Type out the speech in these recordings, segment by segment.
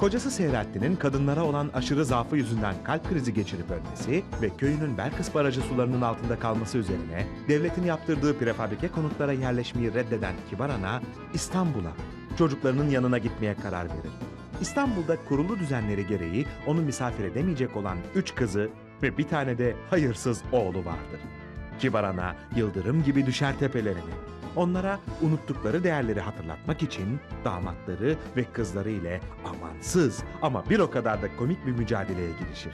Kocası Seyrettin'in kadınlara olan aşırı zaafı yüzünden kalp krizi geçirip ölmesi ve köyünün Belkıs Barajı sularının altında kalması üzerine devletin yaptırdığı prefabrike konutlara yerleşmeyi reddeden Kibar Ana İstanbul'a çocuklarının yanına gitmeye karar verir. İstanbul'da kurulu düzenleri gereği onu misafir edemeyecek olan üç kızı ve bir tane de hayırsız oğlu vardır. Kibar Ana yıldırım gibi düşer tepelerine. Onlara unuttukları değerleri hatırlatmak için damatları ve kızları ile amansız ama bir o kadar da komik bir mücadeleye girişir.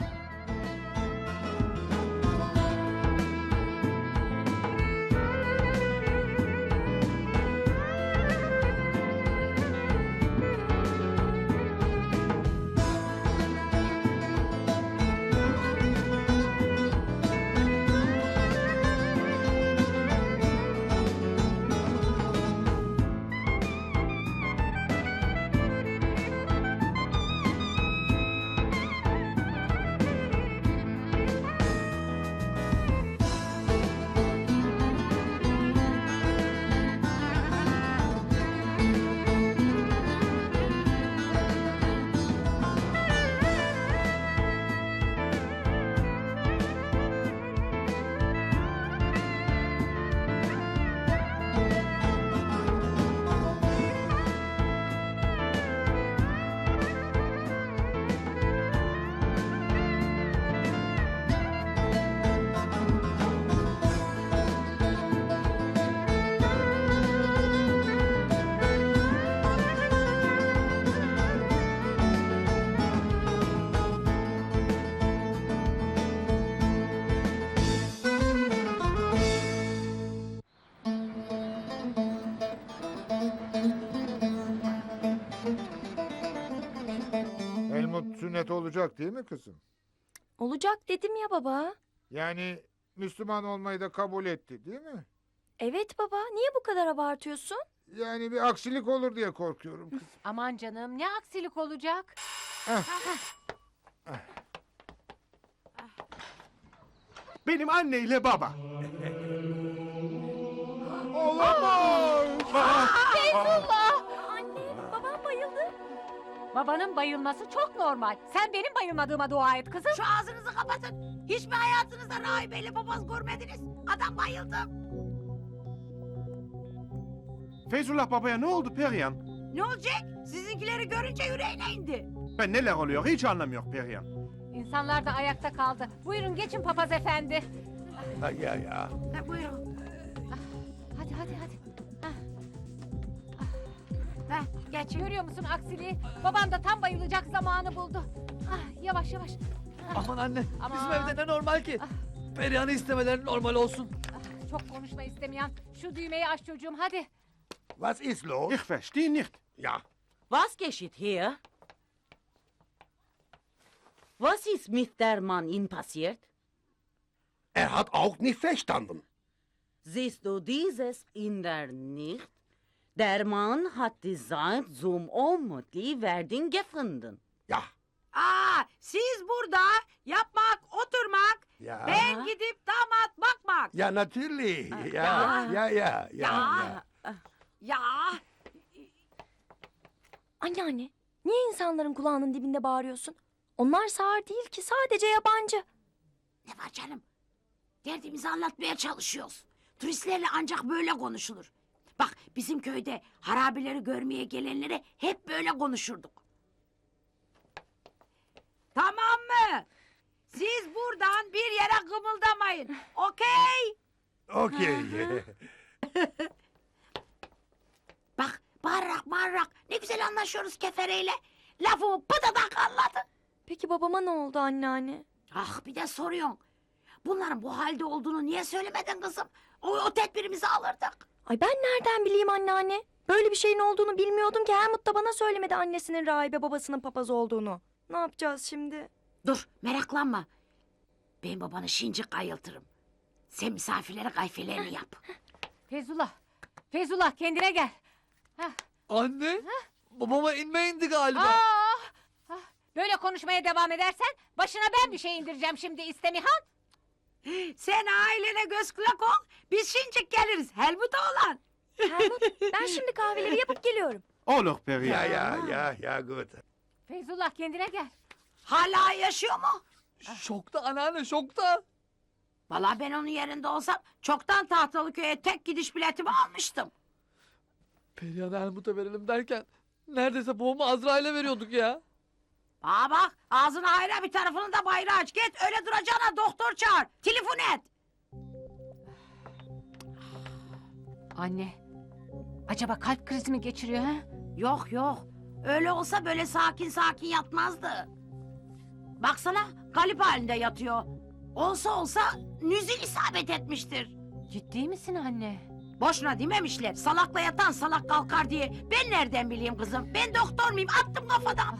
Sünnet olacak değil mi kızım? Olacak dedim ya baba. Yani Müslüman olmayı da kabul etti değil mi? Evet baba. Niye bu kadar abartıyorsun? Yani bir aksilik olur diye korkuyorum kızım. Aman canım ne aksilik olacak? Benim anneyle baba. Babam bayıldı. Babanın bayılması çok normal. Sen benim bayılmadığıma dua et kızım. Şu ağzınızı kapatın. Hiç mi hayatınızda rahibeyle papaz görmediniz? Adam bayıldı. Feyzullah babaya ne oldu Perihan? Ne olacak? Sizinkileri görünce yüreğine indi. Ben neler oluyor hiç anlamıyor Perihan. İnsanlar da ayakta kaldı. Buyurun geçin papaz efendi. Ya ya. Ha, buyurun. Hadi hadi hadi. Ha, geçin. Görüyor musun aksiliği? Babam da tam bayılacak zamanı buldu. Ah, yavaş yavaş. Aman anne bizim Aman. evde ne normal ki? Perihan'ı istemeleri normal olsun. Ah, Çok konuşma istemeyen. Şu düğmeyi aç çocuğum hadi. Was ist los? Ich verstehe nicht. Ja, Was geschieht hier? Was ist mit der Mann in passiert? er hat auch nicht verstanden. Siehst du dieses in der nicht? Der Mann hat die Zeit zum Omutli werden gefunden. Ja, Aa, siz burada yapmak, oturmak, ja. ben gidip damat bakmak. Ja, natürlich. Ja, ja, ja. Ja. ja. Ya Anneanne, niye insanların kulağının dibinde bağırıyorsun? Onlar sağır değil ki, sadece yabancı. ne var canım? Derdimizi anlatmaya çalışıyoruz. Turistlerle ancak böyle konuşulur. Bak bizim köyde harabeleri görmeye gelenlere hep böyle konuşurduk. Tamam mı? Siz buradan bir yere kımıldamayın. Okey? Okay. Bak bağırarak bağırarak ne güzel anlaşıyoruz kefereyle. Lafımı pıtadak anladı. Peki babama ne oldu anneanne? Ah bir de soruyorsun. Bunların bu halde olduğunu niye söylemedin kızım? O, o tedbirimizi alırdık. Ay ben nereden bileyim anneanne? Böyle bir şeyin olduğunu bilmiyordum ki Helmut da bana söylemedi annesinin rahibe babasının papaz olduğunu. Ne yapacağız şimdi? Dur meraklanma. Ben babanı şincik kayıltırım. Sen misafirlere kayfelerini yap. Feyzullah. Feyzullah kendine gel. Anne babama inme indi galiba. Aa, ah, böyle konuşmaya devam edersen başına ben bir şey indireceğim şimdi istemihan. Sen ailene göz kulak ol. Biz şincik geliriz. Helmut oğlan. Helmut ben şimdi kahveleri yapıp geliyorum. Olur Perihan. ja, ja, ja, ja, gut. Feyzullah kendine gel. Hala yaşıyor mu? Şokta anneanne şokta. Vallahi ben onun yerinde olsam çoktan Tahtalıköy'e tek gidiş biletimi almıştım. Perihan Ermut'a verelim derken neredeyse babamı Azrail'e veriyorduk ya. Aa bak ağzını hayra bir tarafını da bayrağı aç. Git öyle duracağına doktor çağır. Telefon et. Anne. Acaba kalp krizi mi geçiriyor ha? Yok yok. Öyle olsa böyle sakin sakin yatmazdı. Baksana galip halinde yatıyor. Olsa olsa nüzül isabet etmiştir. Ciddi misin anne? Boşuna dememişler. Salakla yatan salak kalkar diye. Ben nereden bileyim kızım? Ben doktor muyum? Attım kafadan.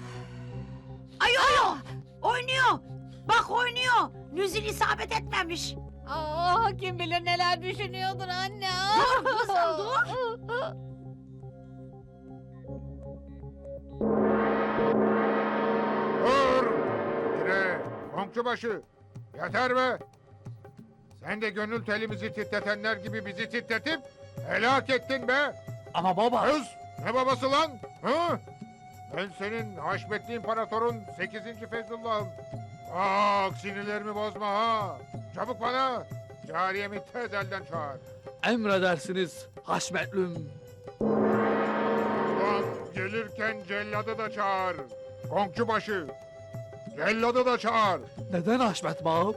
Ay oynuyor. Oynuyor. Bak oynuyor. Nüzül isabet etmemiş. Aa, kim bilir neler düşünüyordur anne. Dur kızım dur. Dur! Tire! Konkçubaşı! Yeter be! Sen de gönül telimizi titretenler gibi bizi titretip helak ettin be! Ama baba. Öz! Ne babası lan? Hı? Ben senin Haşmetli İmparator'un 8. Feyzullah'ım. Bak sinirlerimi bozma ha! Çabuk bana! Cariyemi tez elden çağır. Emredersiniz Haşmetlüm. Ulan gelirken celladı da çağır. Konkçubaşı! Celladı da çağır. Neden Haşmet Bağım?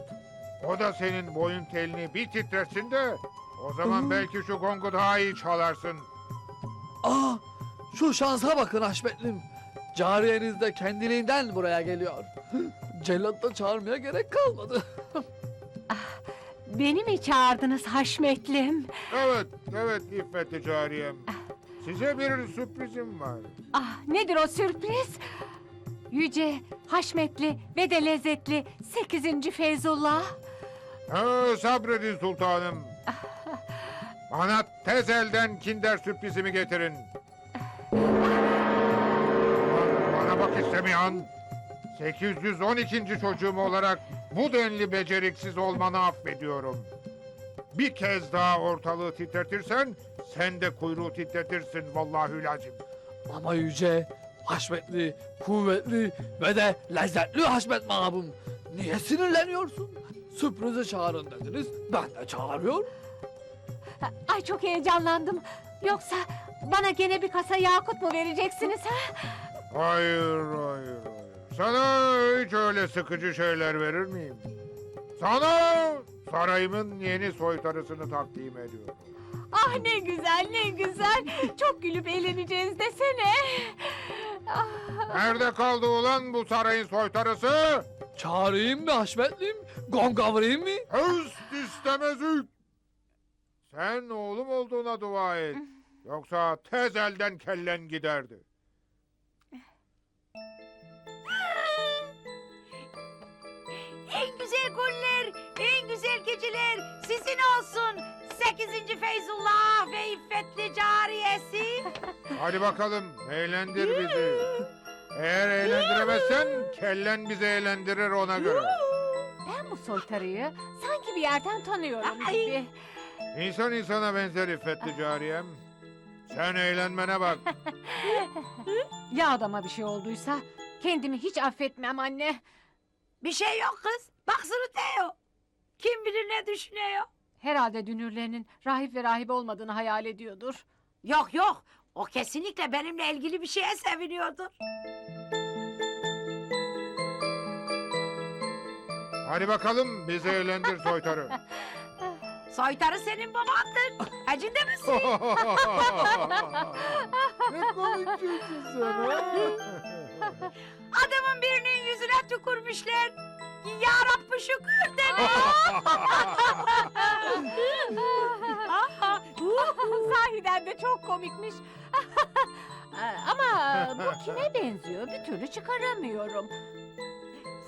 O da senin boyun telini bir titretsin de o zaman Hı. belki şu gongu daha iyi çalarsın. Aa, şu şansa bakın Haşmetlim. Cariyeniz de kendiliğinden buraya geliyor. Cellat da çağırmaya gerek kalmadı. Beni mi çağırdınız Haşmetlim? Evet, evet İffet Cariyem. Size bir sürprizim var. Ah nedir o sürpriz? Yüce, haşmetli ve de lezzetli 8. Feyzullah. Ha, sabredin sultanım. Bana tez elden kinder sürprizimi getirin. Bak istemeyen. 812. çocuğum olarak bu denli beceriksiz olmanı affediyorum. Bir kez daha ortalığı titretirsen sen de kuyruğu titretirsin vallahi lazım. Ama yüce, haşmetli, kuvvetli ve de lezzetli Haşmet Bağım. Niye sinirleniyorsun? Sürprize çağırın dediniz, ben de çağırıyorum. Ay çok heyecanlandım. Yoksa bana gene bir kasa yakut mu vereceksiniz ha? Hayır, hayır, hayır. Sana hiç öyle sıkıcı şeyler verir miyim? Sana sarayımın yeni soytarısını takdim ediyorum. Ah ne güzel ne güzel. Çok gülüp eğleneceğiz desene. Ah, Nerede kaldı ulan bu sarayın soytarısı? Çağırayım mı Haşmetlim? Gonga vurayım mı? Höst istemezük. Sen oğlum olduğuna dua et. Yoksa tez elden kellen giderdi. Günler, en güzel geceler sizin olsun. 8. Feyzullah ve İffetli cariyesi. Hadi bakalım eğlendir bizi. Eğer eğlendiremezsen kellen bizi eğlendirir ona göre. ben bu soytarıyı sanki bir yerden tanıyorum Ay. gibi. İnsan insana benzer iffetli cariyem. Sen eğlenmene bak. Ya adama bir şey olduysa kendimi hiç affetmem anne. Bir şey yok kız. Bak sırıtıyor. Kim bilir ne düşünüyor. Herhalde dünürlerinin rahip ve rahibe olmadığını hayal ediyordur. Yok yok. O kesinlikle benimle ilgili bir şeye seviniyordur. Hadi bakalım bizi eğlendir soytarı. Soytarı senin babandır. Hacinde misin? ne komik çocuksun sen ha? Adamın birinin yüzüne tükürmüşler. Ya Rabbi şükür deme. Sahiden de çok komikmiş. Ama bu kime benziyor bir türlü çıkaramıyorum.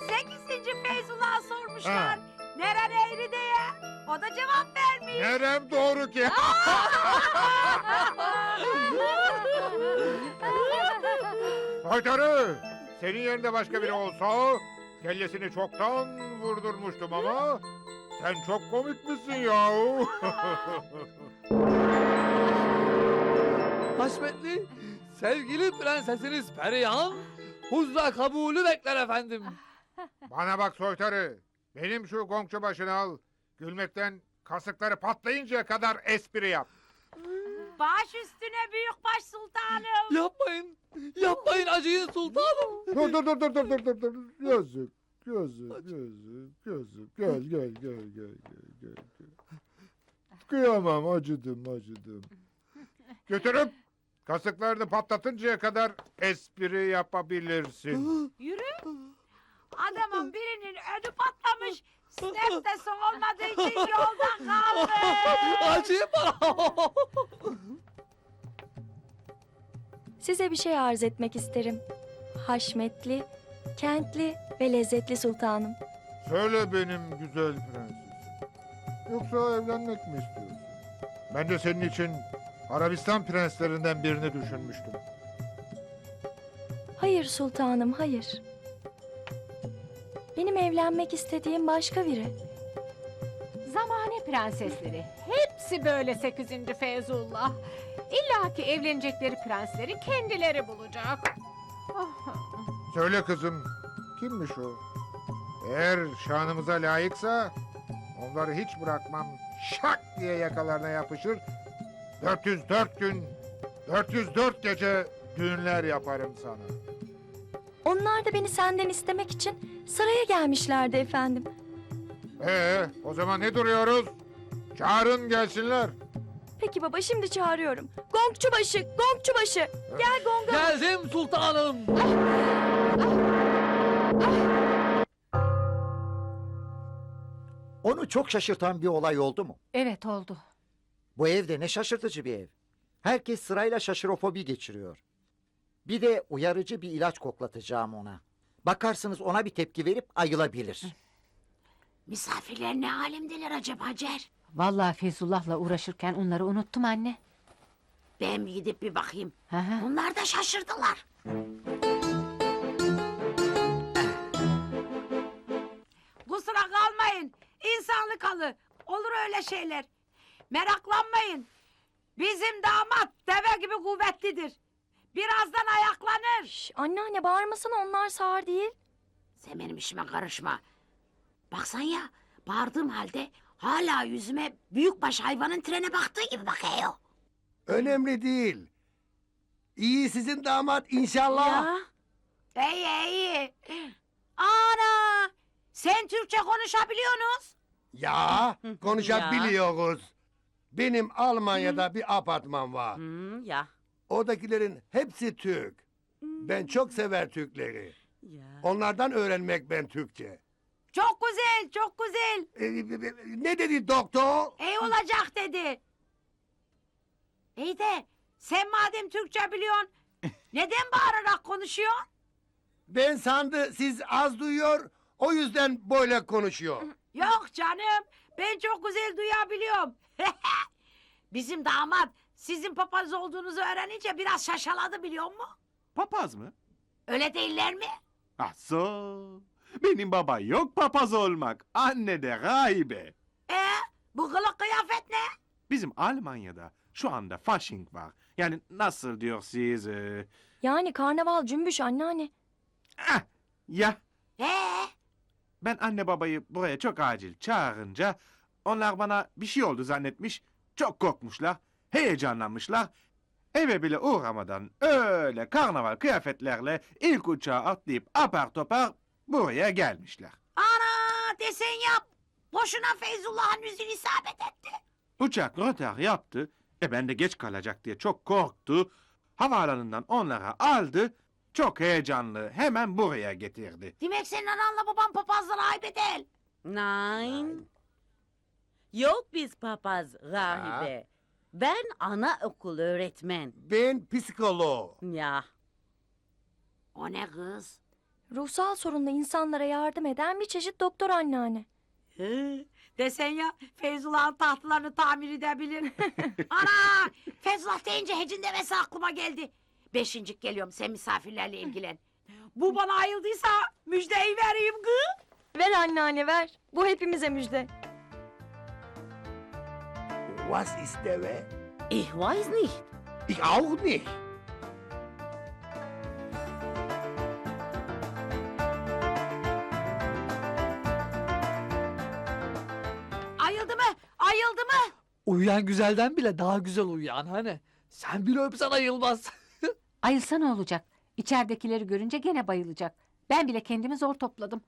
Sekizinci Feyzullah sormuşlar. Ha. Neren eğri diye. O da cevap vermiş. Nerem doğru ki? Soytarı! Senin yerinde başka biri olsa kellesini çoktan vurdurmuştum ama sen çok komik misin yahu? Haşmetli, sevgili prensesiniz Perihan huzla kabulü bekler efendim. Bana bak soytarı. Benim şu gongçu başını al. Gülmekten kasıkları patlayıncaya kadar espri yap. Baş üstüne büyük baş sultanım. Yapmayın. Yapmayın acıyın sultanım. Dur dur dur dur dur dur dur dur. Yazık. Yazık, yazık, yazık. Gel, gel, gel, gel, gel, gel. gel. Kıyamam, acıdım, acıdım. Götürüp kasıklarını patlatıncaya kadar espri yapabilirsin. Yürü. Adamın birinin ödü patlamış. Snap de son olmadığı için yolda kaldı. Bana. Size bir şey arz etmek isterim. Haşmetli, kentli ve lezzetli sultanım. Söyle benim güzel prensesim. Yoksa evlenmek mi istiyorsun? Ben de senin için Arabistan prenslerinden birini düşünmüştüm. Hayır sultanım, hayır. Benim evlenmek istediğim başka biri. Zamane prensesleri. Hepsi böyle 8. Feyzullah. İlla ki evlenecekleri prensleri kendileri bulacak. Ah, Söyle kızım, kimmiş o? Eğer şanımıza layıksa onları hiç bırakmam. Şak diye yakalarına yapışır. 404 gün, 404 gece düğünler yaparım sana. Onlar da beni senden istemek için saraya gelmişlerdi efendim. Ee, o zaman ne duruyoruz? Çağırın gelsinler. Peki baba şimdi çağırıyorum. Gongçu başı, gongçu başı. Gel gonga. Geldim sultanım. Onu çok şaşırtan bir olay oldu mu? evet oldu. Bu evde ne şaşırtıcı bir ev. Herkes sırayla şaşırofobi geçiriyor. Bir de uyarıcı bir ilaç koklatacağım ona. Bakarsınız ona bir tepki verip ayılabilir. Misafirler ne alemdeler acaba Hacer? Vallahi Feyzullah'la uğraşırken onları unuttum anne. Ben bir gidip bir bakayım. Hı hı. Onlar da şaşırdılar. Kusura kalmayın. İnsanlık halı. Olur öyle şeyler. Meraklanmayın. Bizim damat deve gibi kuvvetlidir. Birazdan ayaklanır. Şş, anneanne bağırmasana onlar sağır değil. Sen benim işime karışma. Baksan ya bağırdığım halde hala yüzüme büyükbaş hayvanın trene baktığı gibi bakıyor. Önemli değil. İyi sizin damat inşallah. İyi iyi. Ana! Sen Türkçe konuşabiliyorsunuz. Ya, konuşabiliyoruz. Benim Almanya'da bir apartman var. Hmm, ya. Oradakilerin hepsi Türk. Ben çok sever Türkleri. Ya. Onlardan öğrenmek ben Türkçe. Çok güzel, çok güzel. Ee, ne dedi doktor? İyi olacak dedi. İyi de sen madem Türkçe biliyorsun, neden bağırarak konuşuyorsun? Ben sandı siz az duyuyor, o yüzden böyle konuşuyor. Yok canım, ben çok güzel duyabiliyorum. Bizim damat sizin papaz olduğunuzu öğrenince biraz şaşaladı biliyor musun? Papaz mı? Öyle değiller mi? Ah so. Benim baba yok papaz olmak. Anne de gaybe. Ee, bu kılık kıyafet ne? Bizim Almanya'da şu anda fasching var. Yani nasıl diyor siz? e, Yani karnaval cümbüş anneanne. ah, ya Ee, ben anne babayı buraya çok acil çağırınca onlar bana bir şey oldu zannetmiş. Çok korkmuşlar, heyecanlanmışlar. Eve bile uğramadan öyle karnaval kıyafetlerle ilk uçağa atlayıp apar topar buraya gelmişler. ana desen yap. Boşuna Feyzullah'ın yüzünü isabet etti. Uçak rötar yaptı. E ben de geç kalacak diye çok korktu. Havaalanından onlara aldı. Çok heyecanlı hemen buraya getirdi. Demek senin ananla baban papazlara ayıp değil. Nein. Yok biz papaz rahibe. Ben ana okul öğretmen. Ben psikolog. Ya. O ne kız? Ruhsal sorunlu insanlara yardım eden bir çeşit doktor anneanne. He, desen ya Feyzullah'ın tahtlarını tamir edebilir. Ana! Feyzullah deyince hecin demesi aklıma geldi. Beşincik geliyorum sen misafirlerle ilgilen. Bu bana ayıldıysa müjdeyi vereyim kız. Ver anneanne ver. Bu hepimize müjde. Was ist der Weg? Ich weiß nicht. Ich auch nicht. Ayıldı mı? Ayıldı mı? Uyuyan güzelden bile daha güzel uyuyan hani. Sen bile öpsen ayılmaz. Ayılsa ne olacak? İçeridekileri görünce gene bayılacak. Ben bile kendimi zor topladım.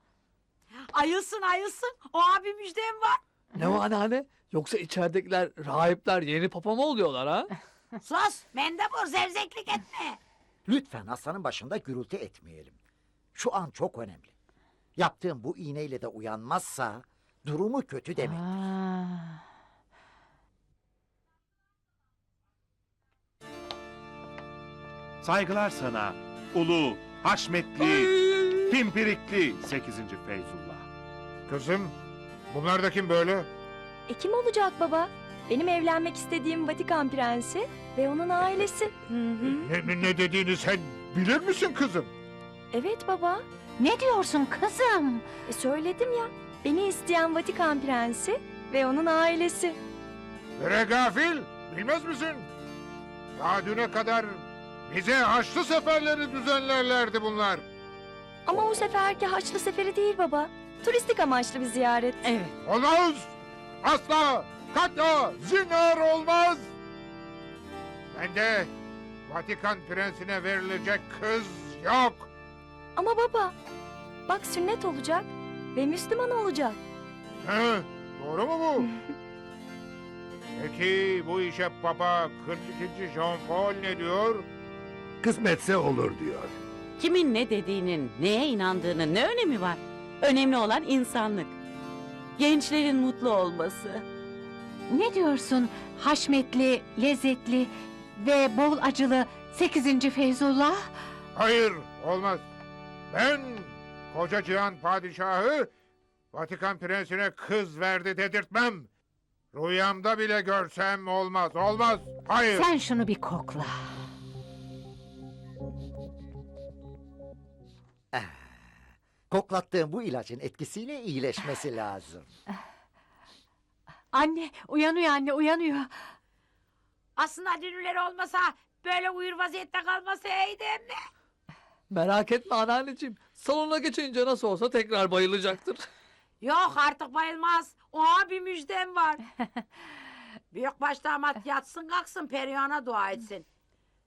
Ayılsın ayılsın. O abi müjdem var ne o anneanne? Yoksa içeridekiler rahipler yeni papa mı oluyorlar ha? Sus mendebur zevzeklik etme. Lütfen hastanın başında gürültü etmeyelim. Şu an çok önemli. Yaptığım bu iğneyle de uyanmazsa durumu kötü demek. Aa. Saygılar sana. Ulu, haşmetli, pimpirikli 8. Feyzullah. Kızım, bunlar da kim böyle? E kim olacak baba? Benim evlenmek istediğim Vatikan prensi ve onun ailesi. Ne, ne dediğini sen bilir misin kızım? Evet baba. Ne diyorsun kızım? E söyledim ya. Beni isteyen Vatikan prensi ve onun ailesi. Bre gafil, bilmez misin? Daha düne kadar bize haçlı seferleri düzenlerlerdi bunlar. Ama o seferki Haçlı Seferi değil baba. Turistik amaçlı bir ziyaret. Evet. Olmaz! Asla! Katla! Zinhar olmaz! Ben de Vatikan prensine verilecek kız yok. Ama baba, bak sünnet olacak ve Müslüman olacak. He, doğru mu bu? Peki bu işe Papa 42. Jean Paul ne diyor? Kısmetse olur diyor. Kimin ne dediğinin, neye inandığının ne önemi var? Önemli olan insanlık. Gençlerin mutlu olması. Ne diyorsun? Haşmetli, lezzetli ve bol acılı 8. Feyzullah? Hayır, olmaz. Ben koca cihan padişahı Vatikan prensine kız verdi dedirtmem. Rüyamda bile görsem olmaz, olmaz. Hayır. Sen şunu bir kokla. Koklattığım bu ilacın etkisiyle iyileşmesi lazım. Anne uyanıyor anne uyanıyor. Aslında dünürleri olmasa böyle uyur vaziyette kalması iyiydi emmi. Merak etme anneanneciğim. Salona geçince nasıl olsa tekrar bayılacaktır. Yok artık bayılmaz. O abi müjdem var. Büyükbaş damat yatsın kalksın Perihan'a dua etsin.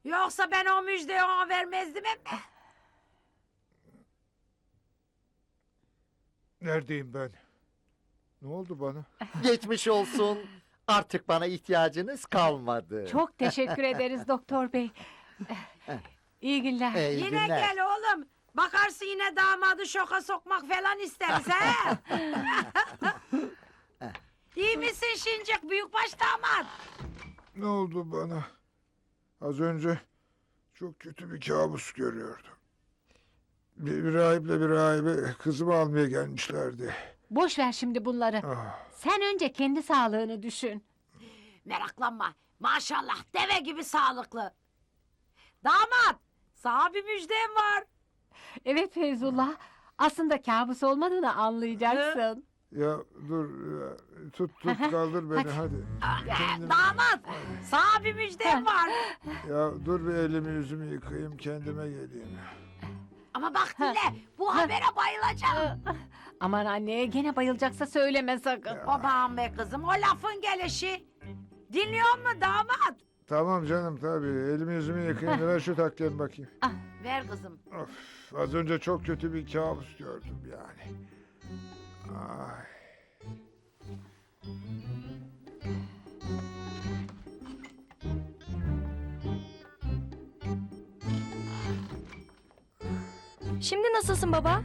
Yoksa ben o müjdeyi ona vermezdim emmi. Neredeyim ben? Ne oldu bana? Geçmiş olsun. Artık bana ihtiyacınız kalmadı. Çok teşekkür ederiz doktor bey. İyi günler. Ee, iyi yine günler. gel oğlum. Bakarsın yine damadı şoka sokmak falan isteriz ha. İyi misin şincik büyükbaş damat? Ne oldu bana? Az önce çok kötü bir kabus görüyordum. Bir, bir rahiple bir rahibe kızımı almaya gelmişlerdi. Boş ver şimdi bunları. Ah. Sen önce kendi sağlığını düşün. Meraklanma. Maşallah deve gibi sağlıklı. Damat sana bir müjdem var. Evet Feyzullah. Aslında kabus olmadığını anlayacaksın. Ya dur ya, tut tut kaldır beni hadi. Ee, damat sana bir müjdem var. Ya dur bir elimi yüzümü yıkayayım kendime geleyim. Ama bak dinle bu habere bayılacağım. Aman anne gene bayılacaksa söyleme sakın. Aman be kızım o lafın gelişi. Dinliyor musun damat? Tamam canım tabii elimi yüzümü yıkayayım da ver şu takkemi bakayım. Ver kızım. Of, az önce çok kötü bir kabus gördüm yani. Ay. Şimdi nasılsın baba?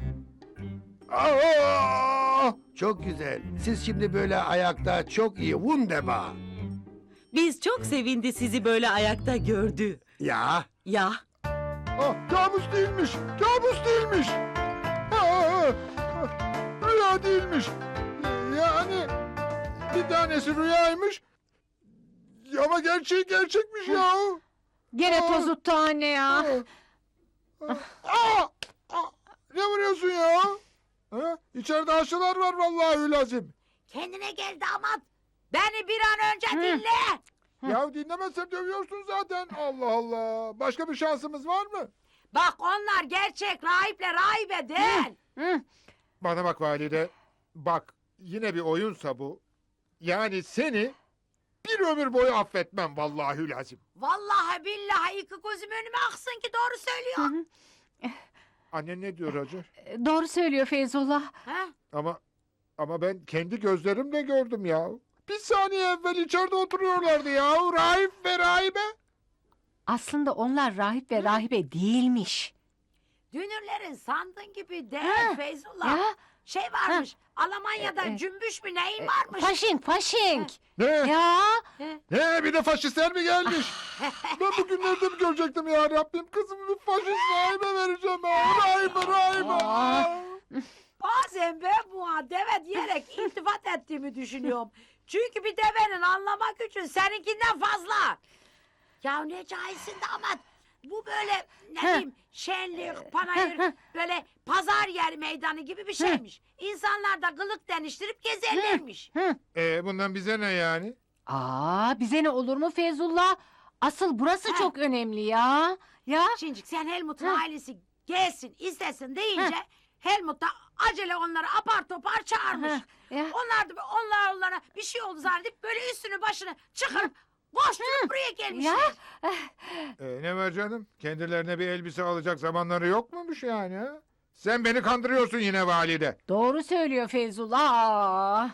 Aa! Çok güzel. Siz şimdi böyle ayakta çok iyi. Wunderbar. Biz çok sevindi sizi böyle ayakta gördü. Ya. Ya. Ah, kabus değilmiş, kabus değilmiş. Aa, rüya değilmiş. Yani bir tanesi rüyaymış. Ama gerçeği gerçekmiş ya. Gene Aa. tozuttu anne ya. Aa, aa, ne vuruyorsun ya? Ha? İçeride aşılar var vallahi lazım. Kendine gel damat. Beni bir an önce dinle. Ya dinlemezsem dövüyorsun zaten. Allah Allah. Başka bir şansımız var mı? Bak onlar gerçek rahiple rahibe değil. Hı. Bana bak valide. Bak yine bir oyunsa bu. Yani seni bir ömür boyu affetmem vallahi lazım. Vallahi billahi iki gözüm önüme aksın ki doğru söylüyor. Anne ne diyor Hacer? E, Doğru söylüyor Feyzullah. ha? Ama ama ben kendi gözlerimle gördüm ya. Bir saniye evvel içeride oturuyorlardı ya. Rahip ve rahibe. Aslında onlar rahip ve rahibe değilmiş. Dünürlerin sandığın gibi değil Ha, Feyzullah. Ya Şey varmış Almanya'da E, e, cümbüş mü neyin e, varmış? faşink faşink. Ne? Ya Ne bir de faşistler mi gelmiş? ben bugünlerde mi görecektim ya Rabbim? Kızımı bir faşist rahibe vereceğim ya. Rahibe rahibe. Aa. Bazen ben buna deve diyerek iltifat ettiğimi düşünüyorum. Çünkü bir devenin anlama gücü seninkinden fazla. Ya ne cahilsin damat. Bu böyle ne bileyim şenlik, panayır, böyle pazar yer meydanı gibi bir şeymiş. İnsanlar da kılık deniştirip gezerlermiş. Ee, bundan bize ne yani? Aa bize ne olur mu Feyzullah? Asıl burası Ha. çok önemli ya. Ya Şimdi sen Helmut'un ailesi gelsin istesin deyince Helmut da acele onları apar topar çağırmış. Ha, ya. Onlar da onlar onlara bir şey oldu zannedip böyle üstünü başını çıkarıp koşturup buraya gelmişler. Ya. Ee, ne var canım? Kendilerine bir elbise alacak zamanları yok muymuş yani? Ha? Sen beni kandırıyorsun yine valide. Doğru söylüyor Feyzullah.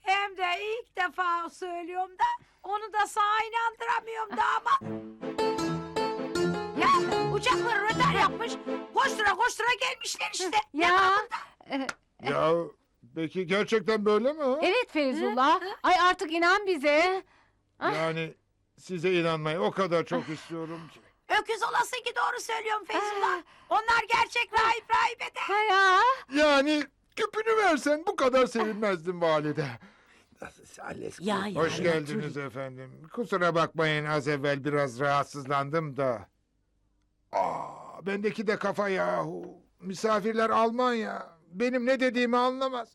Hem de ilk defa söylüyorum da onu da sana inandıramıyorum damat. Ya uçakları rötar yapmış. Koştura koştura gelmişler işte. Ya. e, Ya peki gerçekten böyle mi? ha? Evet Feyzullah. Ay artık inan bize. Ah. Yani size inanmayı o kadar çok istiyorum ki. Öküz olasın ki doğru söylüyorum Feyzullah. Onlar gerçek rahip rahibe de. Ha ya. Yani küpünü versen bu kadar sevinmezdim valide. Ya ya. Hoş geldiniz efendim. Kusura bakmayın az evvel biraz rahatsızlandım da. Aa, bendeki de kafa yahu. Misafirler Almanya. Benim ne dediğimi anlamaz.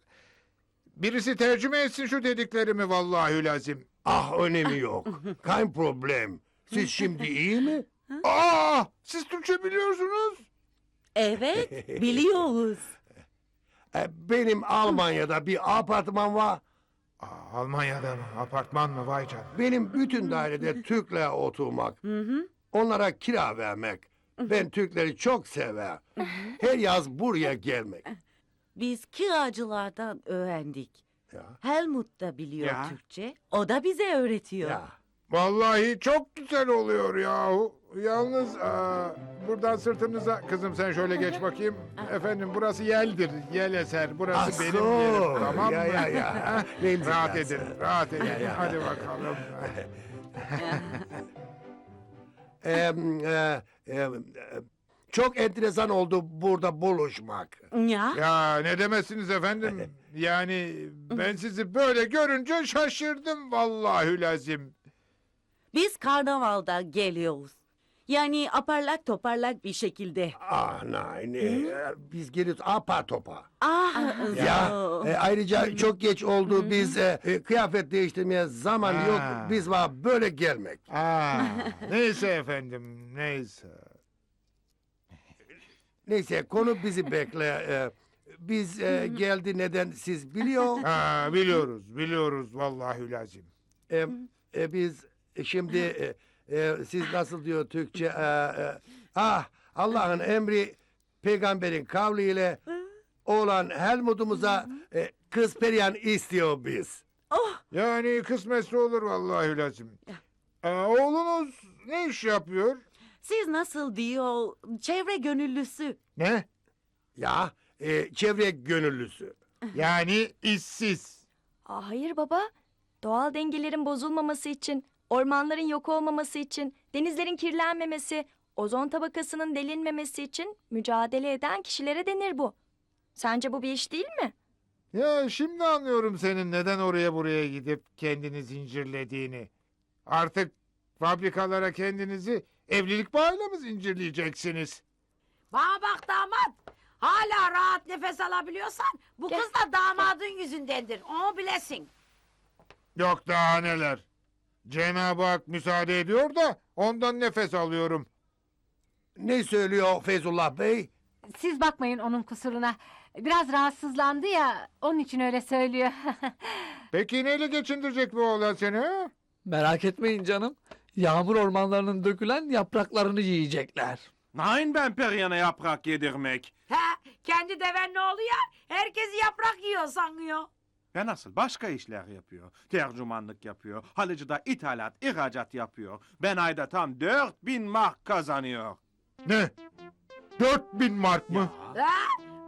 Birisi tercüme etsin şu dediklerimi vallahi lazım. Ah önemi yok. Kein problem. Siz şimdi iyi mi? Aa, siz Türkçe biliyorsunuz. Evet biliyoruz. E, Benim Almanya'da bir apartman var. Aa, Almanya'da mı? Apartman mı? Vay canına. Benim bütün dairede Türk'le oturmak. Onlara kira vermek. Ben Türkleri çok sever. Her yaz buraya gelmek. Biz kiracılardan öğrendik. Ya. Helmut da biliyor Ya. Türkçe. O da bize öğretiyor. Ya. Vallahi çok güzel oluyor yahu. Yalnız aa, buradan sırtınıza kızım sen şöyle geç bakayım. Efendim burası yeldir. Yel eser. Burası Ah, benim yerim. Tamam mı? Ya, ya, ya. Rahat edin. Rahat edin. Hadi bakalım. Em, e, em, e, çok enteresan oldu burada buluşmak. Ya. ya ne demezsiniz efendim? Yani ben sizi böyle görünce şaşırdım vallahi lazım. Biz karnavalda geliyoruz. Yani aparlak toparlak bir şekilde. Ah nein, e, biz geliyoruz apar topa. Ah, Ya so. e, ayrıca çok geç oldu biz e, e, kıyafet değiştirmeye zaman Ha. yok. Biz var böyle gelmek. Aa, neyse efendim neyse. Neyse konu bizi bekle. E, biz e, geldi neden siz biliyor. Ha, biliyoruz biliyoruz vallahi lazım. E, e, biz şimdi e, e, siz nasıl diyor Türkçe? E, e, ah Allah'ın emri peygamberin kavliyle oğlan Helmut'umuza e, kız Perihan istiyor biz. Yani kısmetse olur vallahi lazım. Aa, oğlunuz ne iş yapıyor? Siz nasıl diyor çevre gönüllüsü. Ne? Ya e, çevre gönüllüsü. Yani işsiz. Aa, hayır baba. Doğal dengelerin bozulmaması için, ormanların yok olmaması için, denizlerin kirlenmemesi, ozon tabakasının delinmemesi için mücadele eden kişilere denir bu. Sence bu bir iş değil mi? Ya şimdi anlıyorum senin neden oraya buraya gidip kendini zincirlediğini. Artık fabrikalara kendinizi evlilik bağıyla mı zincirleyeceksiniz? Bana bak damat. Hala rahat nefes alabiliyorsan bu kız da damadın yüzündendir. Onu bilesin. Yok daha neler. Cenab-ı Hak müsaade ediyor da ondan nefes alıyorum. Ne söylüyor Feyzullah Bey? Siz bakmayın onun kusuruna. Biraz rahatsızlandı ya onun için öyle söylüyor. Peki neyle geçindirecek bu oğlan seni? ha? Merak etmeyin canım. Yağmur ormanlarının dökülen yapraklarını yiyecekler. Nein ben Perihan'a yaprak yedirmek. Ha, kendi deven ne oluyor? Herkes yaprak yiyor sanıyor. Ve nasıl başka işler yapıyor. Tercümanlık yapıyor. Halıcıda ithalat, ihracat yapıyor. Ben ayda tam 4000 mark kazanıyor. Ne? 4000 mark mı? Ha,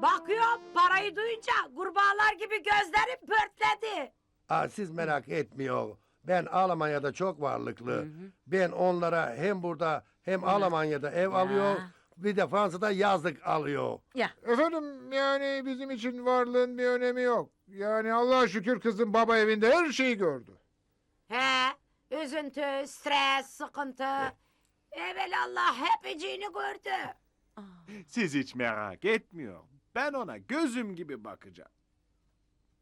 bakıyorum parayı duyunca kurbağalar gibi gözlerim pörtledi. Aa, siz merak etmiyor. Ben Almanya'da çok varlıklı. Ben onlara hem burada hem Almanya'da ev alıyor. Bir de Fransa'da yazlık alıyor. Efendim yani bizim için varlığın bir önemi yok. Yani Allah'a şükür kızım baba evinde her şeyi gördü. He, üzüntü, stres, sıkıntı. Evelallah hepiciğini gördü. Siz hiç merak etmiyor. Ben ona gözüm gibi bakacağım.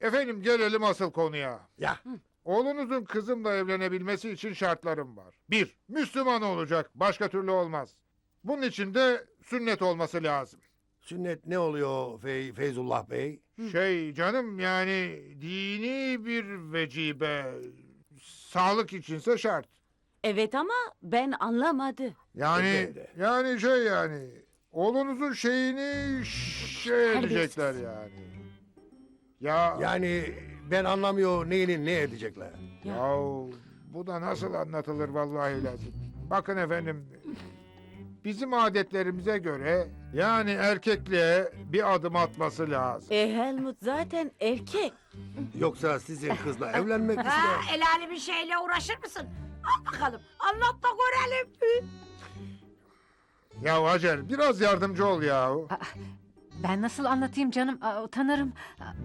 Efendim gelelim asıl konuya. Ya Oğlunuzun kızımla evlenebilmesi için şartlarım var. Bir, Müslüman olacak. Başka türlü olmaz. Bunun için de sünnet olması lazım. sünnet ne oluyor Fey, Feyzullah Bey? Şey canım yani dini bir vecibe. Sağlık içinse şart. Evet ama ben anlamadı. Yani Ben de. yani şey yani oğlunuzun şeyini şey edecekler yani. Ya Yani ben anlamıyor neyini ne edecekler. ya bu da nasıl anlatılır vallahi lazım. Bakın efendim bizim adetlerimize göre yani erkekliğe bir adım atması lazım. E Helmut zaten erkek. Yoksa sizin kızla evlenmek Ha, ister. el alemi şeyle uğraşır mısın? Al bakalım, anlat da görelim. Ya Hacer biraz yardımcı ol ya. Ben nasıl anlatayım canım Aa, utanırım.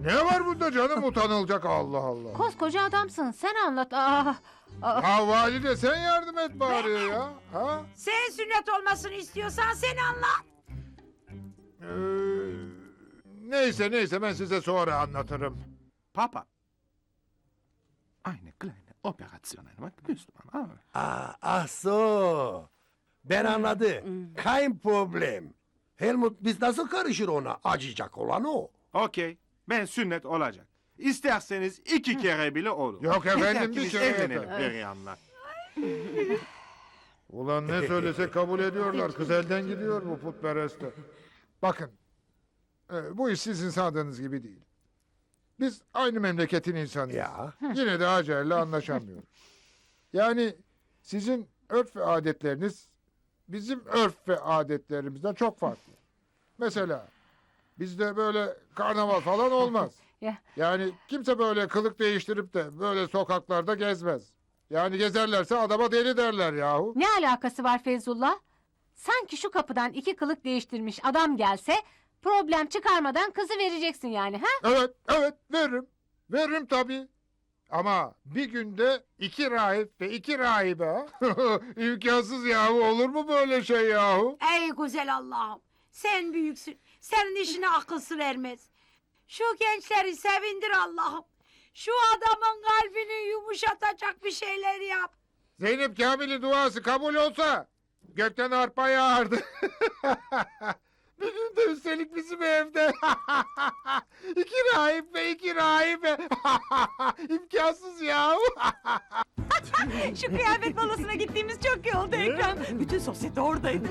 Ne var bunda canım utanılacak Allah Allah. Koskoca adamsın sen anlat. Aa, aa. Ya valide sen yardım et bari ya. Ha? Sen sünnet olmasını istiyorsan sen anlat. Ee, neyse neyse ben size sonra anlatırım. Papa. Eine kleine Operation mit Müslüman. Aa, ah so. Ben anladım. Kein problem. Helmut biz nasıl karışır ona? Acıyacak olan o. Okey. Ben sünnet olacak. İsterseniz iki kere bile olur. Yok efendim, Yeter ki bir biz kere evlenelim. Perihan'la. Ulan ne söylese kabul ediyorlar. Kız elden gidiyor bu putperestler. Bakın. e, bu iş sizin sandığınız gibi değil. Biz aynı memleketin insanıyız. Ya. Yine de Hacer'le anlaşamıyoruz. Yani sizin örf ve adetleriniz bizim örf ve adetlerimizden çok farklı. Mesela bizde böyle karnaval falan olmaz. Ya. Yani kimse böyle kılık değiştirip de böyle sokaklarda gezmez. Yani gezerlerse adama deli derler yahu. Ne alakası var Feyzullah? Sanki şu kapıdan iki kılık değiştirmiş adam gelse problem çıkarmadan kızı vereceksin yani ha? Evet, evet veririm. Veririm tabii. Ama bir günde iki rahip ve iki rahibe. İmkansız yahu olur mu böyle şey yahu? Ey güzel Allah'ım, sen büyüksün. Senin işine akıl sır vermez. Şu gençleri sevindir Allah'ım. Şu adamın kalbini yumuşatacak bir şeyler yap. Zeynep Kamil'i duası kabul olsa gökten arpa yağardı. bir günde üstelik bizim evde. iki rahip ve iki rahibe. İmkansız yahu. Şu kıyafet balosuna gittiğimiz çok iyi oldu Ekrem. Bütün sosyete oradaydı.